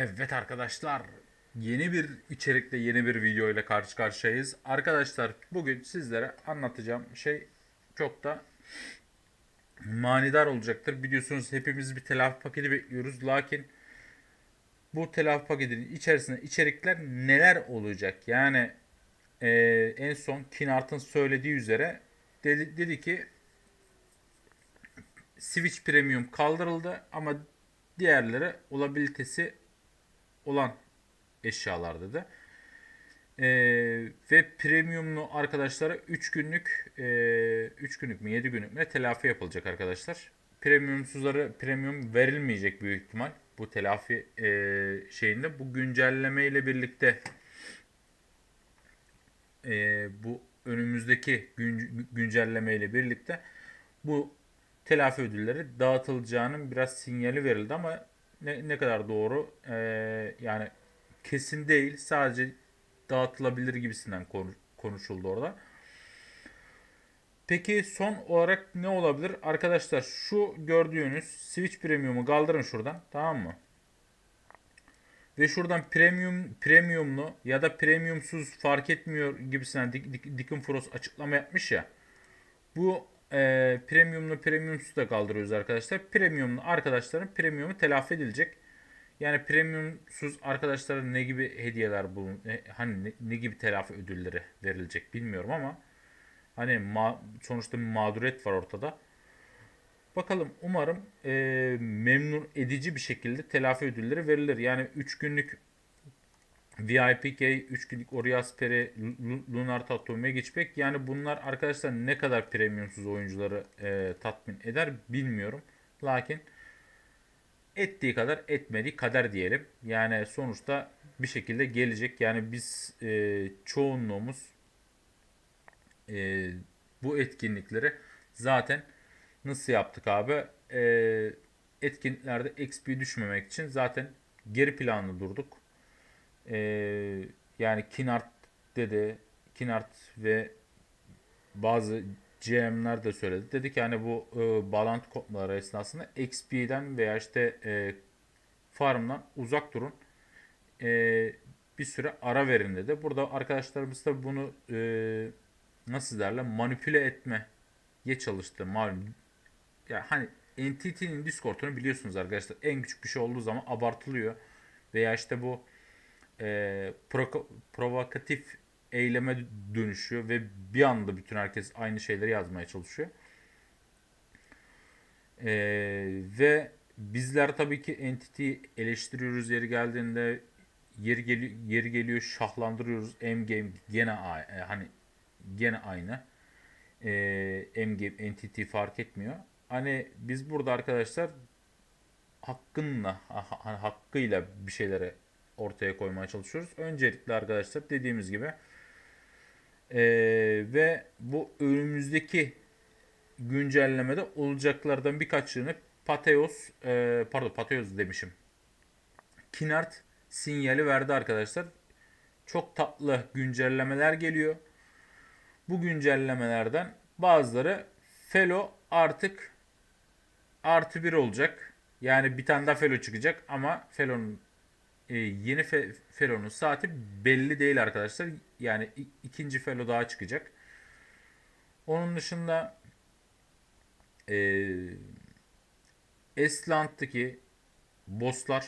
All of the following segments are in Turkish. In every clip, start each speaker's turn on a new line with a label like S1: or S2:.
S1: Evet arkadaşlar yeni bir içerikle yeni bir video ile karşı karşıyayız. Arkadaşlar bugün sizlere anlatacağım şey çok da manidar olacaktır. Biliyorsunuz hepimiz bir telafi paketi bekliyoruz. Lakin bu telafi paketinin içerisinde içerikler neler olacak? Yani eee, en son Kinart'ın söylediği üzere dedi, dedi ki Switch Premium kaldırıldı ama diğerleri olabilitesi olan eşyalar dedi. Ee, ve premiumlu arkadaşlara 3 günlük e, 3 günlük mü 7 günlük mü telafi yapılacak arkadaşlar. Premiumsuzları premium verilmeyecek büyük ihtimal bu telafi e, şeyinde. Bu güncelleme ile birlikte e, bu önümüzdeki gün, güncelleme ile birlikte bu telafi ödülleri dağıtılacağının biraz sinyali verildi ama ne, ne kadar doğru e, yani kesin değil sadece dağıtılabilir gibisinden konu- konuşuldu orada. Peki son olarak ne olabilir? Arkadaşlar şu gördüğünüz Switch Premium'u kaldırın şuradan tamam mı? Ve şuradan premium premiumlu ya da premiumsuz fark etmiyor gibisinden Dick, Dick, açıklama yapmış ya. Bu e, premiumlu premiumsuz da kaldırıyoruz arkadaşlar. Premiumlu arkadaşların premiumu telafi edilecek. Yani premiumsuz arkadaşlara ne gibi hediyeler bulun e, hani ne, ne gibi telafi ödülleri verilecek bilmiyorum ama hani ma- sonuçta bir mağduriyet var ortada. Bakalım umarım e, memnun edici bir şekilde telafi ödülleri verilir. Yani 3 günlük VIP Key, 3 günlük Orias Pere, Lu- Lunar Tattoo, Magic Yani bunlar arkadaşlar ne kadar premiumsuz oyuncuları e, tatmin eder bilmiyorum. Lakin ettiği kadar etmediği kader diyelim. Yani sonuçta bir şekilde gelecek. Yani biz e, çoğunluğumuz e, bu etkinlikleri zaten nasıl yaptık abi? E, etkinliklerde XP düşmemek için zaten geri planlı durduk. E, yani Kinart dedi, Kinart ve bazı GM'ler de söyledi. Dedi ki hani bu e, bağlantı kopmaları esnasında XP'den veya işte e, farmdan uzak durun. E, bir süre ara verin dedi. Burada arkadaşlarımız da bunu e, nasıl derler manipüle etmeye çalıştı malum. Ya hani Entity'nin Discord'unu biliyorsunuz arkadaşlar. En küçük bir şey olduğu zaman abartılıyor. Veya işte bu e, provo- provokatif eyleme dönüşüyor ve bir anda bütün herkes aynı şeyleri yazmaya çalışıyor. E, ve bizler tabii ki Entity eleştiriyoruz yeri geldiğinde yeri geliyor yeri geliyor şahlandırıyoruz. M-Game gene e, hani gene aynı. E, M-Game Entity fark etmiyor. Hani biz burada arkadaşlar hakkınla ha- ha- hakkıyla bir şeylere ortaya koymaya çalışıyoruz. Öncelikle arkadaşlar dediğimiz gibi eee, ve bu önümüzdeki güncellemede olacaklardan birkaçını Pateos eee, pardon Pateos demişim. Kinart sinyali verdi arkadaşlar. Çok tatlı güncellemeler geliyor. Bu güncellemelerden bazıları Felo artık artı bir olacak. Yani bir tane daha Felo çıkacak ama Felo'nun e, yeni fe, Felo'nun saati belli değil arkadaşlar. Yani ikinci Felo daha çıkacak. Onun dışında e, Esland'daki bosslar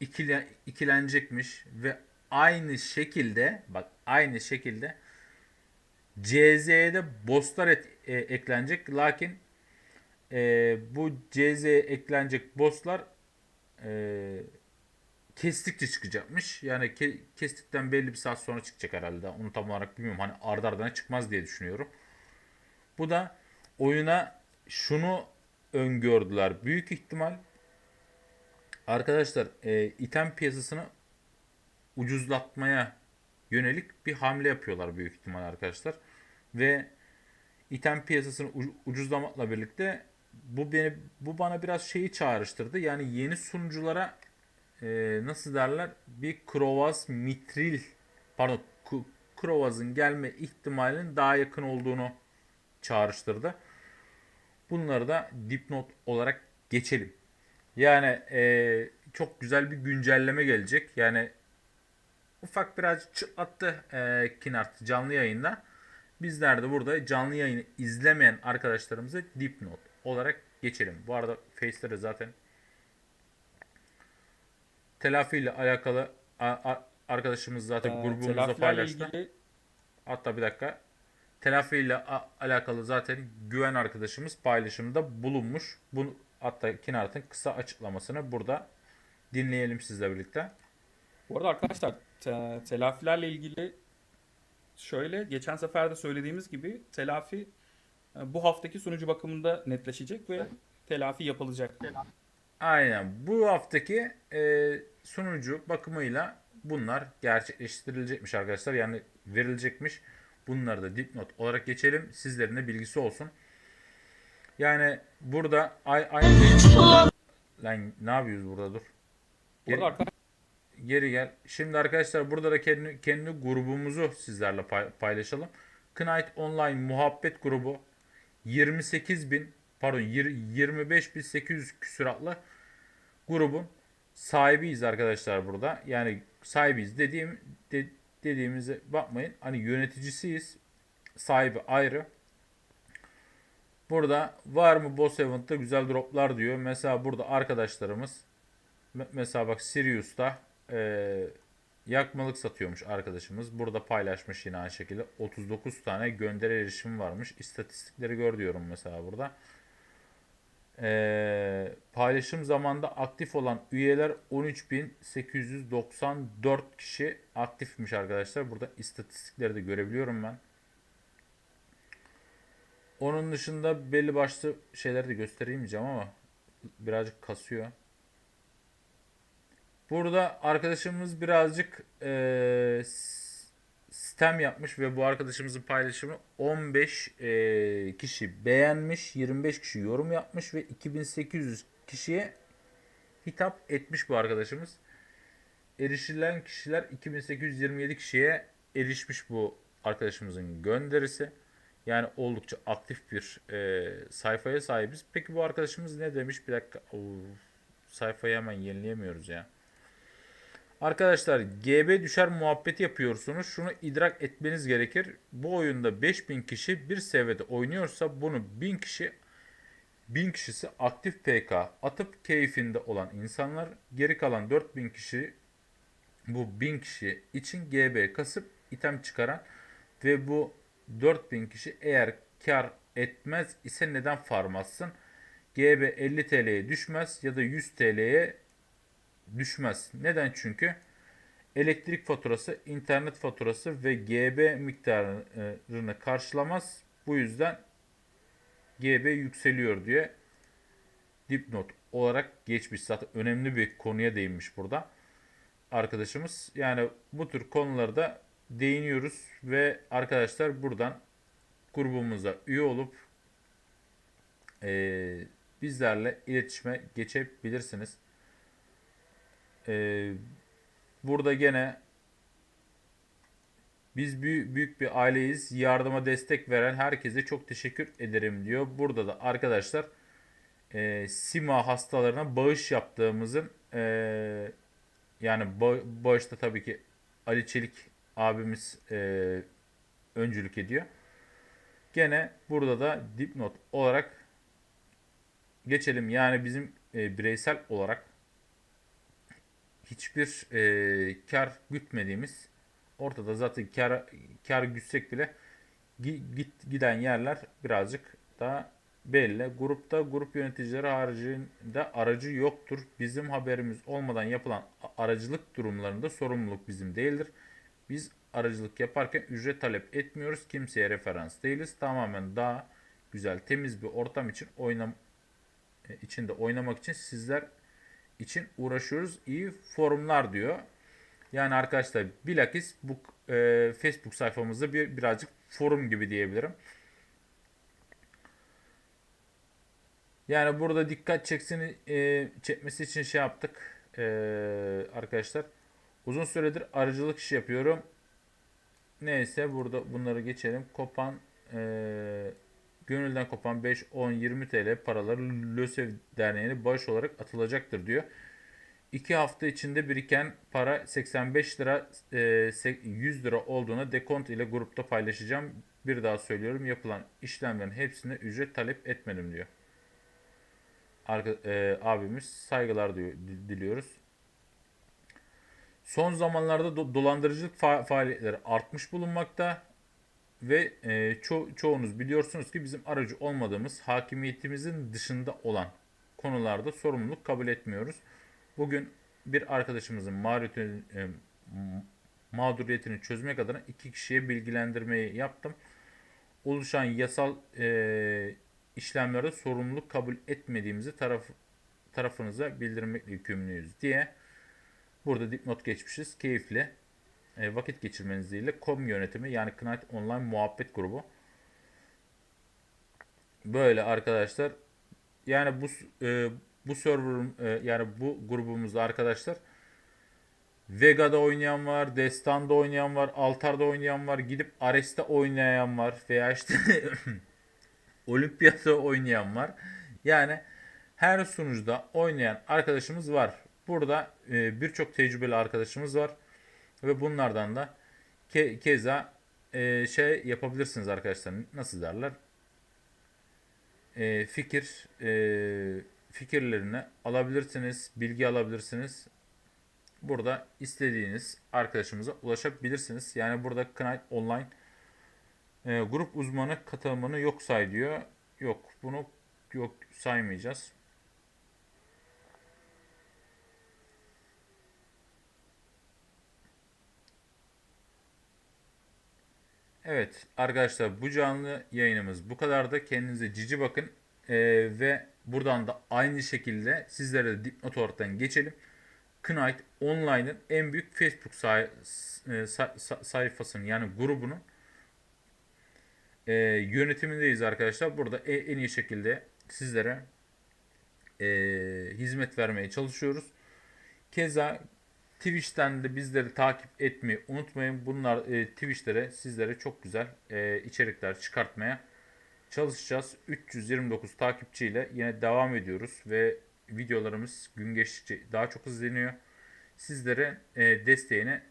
S1: ikile, ikilenecekmiş ve aynı şekilde bak aynı şekilde CZ'ye de bosslar et- e, eklenecek. Lakin e, bu CZ'ye eklenecek bosslar e, kestikçe çıkacakmış. Yani ke- kestikten belli bir saat sonra çıkacak herhalde. Onu tam olarak bilmiyorum. Hani ardı ardına çıkmaz diye düşünüyorum. Bu da oyuna şunu öngördüler. Büyük ihtimal arkadaşlar e, item piyasasını ucuzlatmaya yönelik bir hamle yapıyorlar büyük ihtimal arkadaşlar. Ve item piyasasını ucuzlamakla birlikte bu beni bu bana biraz şeyi çağrıştırdı. Yani yeni sunuculara e, nasıl derler bir Krovaz Mitril pardon Krovaz'ın gelme ihtimalinin daha yakın olduğunu çağrıştırdı. Bunları da dipnot olarak geçelim. Yani e, çok güzel bir güncelleme gelecek. Yani ufak biraz çıtlattı e, Kinart canlı yayında. Bizler de burada canlı yayını izlemeyen arkadaşlarımıza dipnot olarak geçelim. Bu arada Face'lere zaten telafi ile alakalı a- a- arkadaşımız zaten
S2: Ee,
S1: grubumuzda paylaştı.
S2: ilgili
S1: Hatta bir dakika. Telafi ile a- alakalı zaten güven arkadaşımız paylaşımda bulunmuş. Bunu hatta Kinart'ın kısa açıklamasını burada dinleyelim sizle birlikte.
S2: Bu arada arkadaşlar te- telafilerle ilgili şöyle geçen sefer de söylediğimiz gibi telafi e, bu haftaki sunucu bakımında netleşecek ve telafi yapılacak.
S1: Aynen. Bu haftaki e, sunucu bakımıyla bunlar gerçekleştirilecekmiş arkadaşlar. Yani verilecekmiş. Bunları da dipnot olarak geçelim. Sizlerin de bilgisi olsun. Yani burada ay aynı Lan ne yapıyoruz burada dur.
S2: Bu arada arkadaşlar
S1: Geri gel. Şimdi arkadaşlar burada da kendi, kendi grubumuzu sizlerle pay- paylaşalım. Knight Online muhabbet grubu 28 bin pardon 25.800 küsuratlı grubun sahibiyiz arkadaşlar burada. Yani sahibiyiz dediğim de, dediğimize bakmayın. Hani yöneticisiyiz. Sahibi ayrı. Burada var mı boss event'ta güzel droplar diyor. Mesela burada arkadaşlarımız Me- Mesela bak Sirius'ta e, yakmalık satıyormuş arkadaşımız. Burada paylaşmış yine aynı şekilde. 39 tane gönderi erişimi varmış. İstatistikleri gör diyorum mesela burada. E, paylaşım zamanında aktif olan üyeler 13.894 kişi aktifmiş arkadaşlar. Burada istatistikleri de görebiliyorum ben. Onun dışında belli başlı şeyleri de gösteremeyeceğim ama birazcık kasıyor. Burada arkadaşımız birazcık s- sistem yapmış ve bu arkadaşımızın paylaşımı 15 eee, kişi beğenmiş, 25 kişi yorum yapmış ve 2800 kişiye hitap etmiş bu arkadaşımız. Erişilen kişiler 2827 kişiye erişmiş bu arkadaşımızın gönderisi. Yani oldukça aktif bir eee, sayfaya sahibiz. Peki bu arkadaşımız ne demiş? Bir dakika. Oo, sayfayı hemen yenileyemiyoruz ya. Arkadaşlar GB düşer muhabbeti yapıyorsunuz. Şunu idrak etmeniz gerekir. Bu oyunda 5000 kişi bir seviyede oynuyorsa bunu 1000 kişi 1000 kişisi aktif PK atıp keyfinde olan insanlar. Geri kalan 4000 kişi bu 1000 kişi için GB kasıp item çıkaran ve bu 4000 kişi eğer kar etmez ise neden farmazsın? GB 50 TL'ye düşmez ya da 100 TL'ye düşmez. Neden? Çünkü elektrik faturası, internet faturası ve GB miktarını karşılamaz. Bu yüzden GB yükseliyor diye dipnot olarak geçmiş. Zaten önemli bir konuya değinmiş burada arkadaşımız. Yani bu tür konularda değiniyoruz ve arkadaşlar buradan grubumuza üye olup eee, bizlerle iletişime geçebilirsiniz. Ee, burada gene biz büyük, büyük bir aileyiz. Yardıma destek veren herkese çok teşekkür ederim diyor. Burada da arkadaşlar e, SIMA hastalarına bağış yaptığımızın e, yani ba- bağışta tabii ki Ali Çelik abimiz e, öncülük ediyor. Gene burada da dipnot olarak geçelim. Yani bizim e, bireysel olarak hiçbir e, kar gütmediğimiz ortada zaten kar kar gütsek bile gi- git giden yerler birazcık daha belli. Grupta grup yöneticileri haricinde aracı yoktur. Bizim haberimiz olmadan yapılan aracılık durumlarında sorumluluk bizim değildir. Biz aracılık yaparken ücret talep etmiyoruz. Kimseye referans değiliz. Tamamen daha güzel, temiz bir ortam için oynam e, içinde oynamak için sizler için uğraşıyoruz. İyi forumlar diyor. Yani arkadaşlar bilakis bu e, Facebook sayfamızda bir birazcık forum gibi diyebilirim. Yani burada dikkat çeksin e, çekmesi için şey yaptık e, arkadaşlar. Uzun süredir arıcılık işi yapıyorum. Neyse burada bunları geçelim. Kopan e, gönülden kopan 5, 10, 20 TL paraları LÖSEV Derneği'ne bağış olarak atılacaktır diyor. 2 hafta içinde biriken para 85 lira e, se- 100 lira olduğunu dekont ile grupta paylaşacağım. Bir daha söylüyorum yapılan işlemlerin hepsine ücret talep etmedim diyor. Arka, e, abimiz saygılar diyor, di- diliyoruz. Son zamanlarda do- dolandırıcılık fa- faaliyetleri artmış bulunmakta ve e, ço- çoğunuz biliyorsunuz ki bizim aracı olmadığımız hakimiyetimizin dışında olan konularda sorumluluk kabul etmiyoruz. Bugün bir arkadaşımızın mağduriyetini, e, mağduriyetini çözmek adına iki kişiye bilgilendirmeyi yaptım. Oluşan yasal e, işlemlerde sorumluluk kabul etmediğimizi taraf, tarafınıza bildirmekle yükümlüyüz diye burada dipnot geçmişiz. Keyifli vakit geçirmeniz dileğiyle kom yönetimi yani Knight Online muhabbet grubu. Böyle arkadaşlar yani bu e, bu server'ın e, yani bu grubumuzda arkadaşlar Vega'da oynayan var, Destan'da oynayan var, Altar'da oynayan var, gidip Ares'te oynayan var veya işte Olimpiyat'ta oynayan var. Yani her sunucuda oynayan arkadaşımız var. Burada e, birçok tecrübeli arkadaşımız var ve bunlardan da ke- keza e, şey yapabilirsiniz arkadaşlar. Nasıl derler? E, fikir e, fikirlerini alabilirsiniz, bilgi alabilirsiniz. Burada istediğiniz arkadaşımıza ulaşabilirsiniz. Yani burada Knight Online e, grup uzmanı katılımını yok say diyor. Yok bunu yok saymayacağız. Evet arkadaşlar bu canlı yayınımız bu kadardı. Kendinize cici bakın. E, ve buradan da aynı şekilde sizlere de dipnot olaraktan geçelim. Knight Online'ın en büyük Facebook say- sa- sa- sayfasının yani grubunun e, yönetimindeyiz arkadaşlar. Burada e- en iyi şekilde sizlere e, hizmet vermeye çalışıyoruz. Keza Twitch'ten de bizleri takip etmeyi unutmayın. Bunlar e, Twitch'lere sizlere çok güzel e, içerikler çıkartmaya çalışacağız. 329 takipçiyle yine devam ediyoruz ve videolarımız gün geçtikçe daha çok izleniyor. Sizlere e, desteğine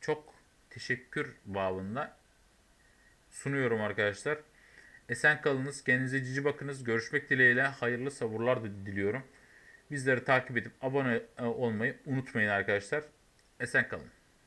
S1: çok teşekkür bağında sunuyorum arkadaşlar. Esen kalınız, kendinize cici bakınız. Görüşmek dileğiyle hayırlı sabırlar da diliyorum. Bizleri takip edip abone e, olmayı unutmayın arkadaşlar. Esen kalın.